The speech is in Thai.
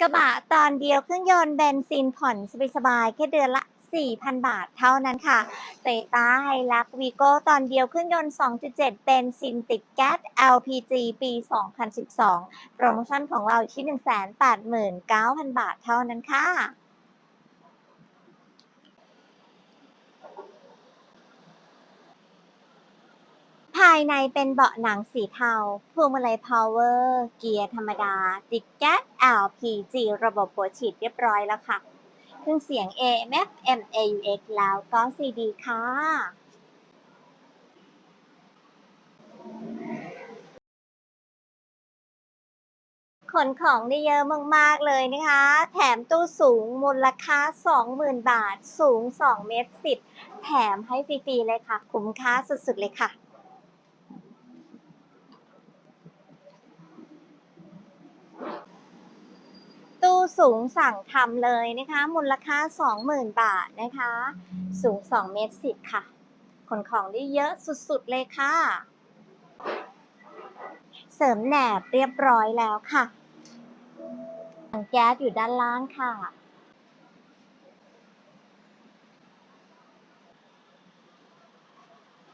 กระบะตอนเดียวเครื่องยนต์เบนซินผ่อนสบายๆแค่เดือนละ 4,000 บาทเท่านั้นค่ะเตต้าไฮลักวีโก้ตอนเดียวเครื่องยนต์ 2.7 เบนซินติดแก๊ส LPG ปี 2012 โปรโมชั่นของเราอยู่ที่ 189,000 บาทเท่านั้นค่ะายในเป็นเบาะหนังสีเทา พวงมาลัยพาวเวอร์ เกียร์ธรรมดา ติดแก๊ส LPG ระบบหัวฉีดเรียบร้อยแล้วค่ะ เครื่องเสียง AM FM AUX แล้วก็ CD ค่ะขนของได้เยอะมาก ๆ เลยนะคะ แถมตู้สูงมูลค่า 20,000 บาท สูง 2 เมตร10แถมให้ฟรี ๆ เลยค่ะ คุ้มค่าสุด ๆ เลยค่ะ ตู้ สูงสั่งทำเลยนะคะ มูลค่า 20,000 บาทนะคะ สูง 2 เมตรสิบค่ะ ขนของได้เยอะสุดๆเลยค่ะ เสริมแหนบเรียบร้อยแล้วค่ะถังแก๊สอยู่ด้านล่างค่ะ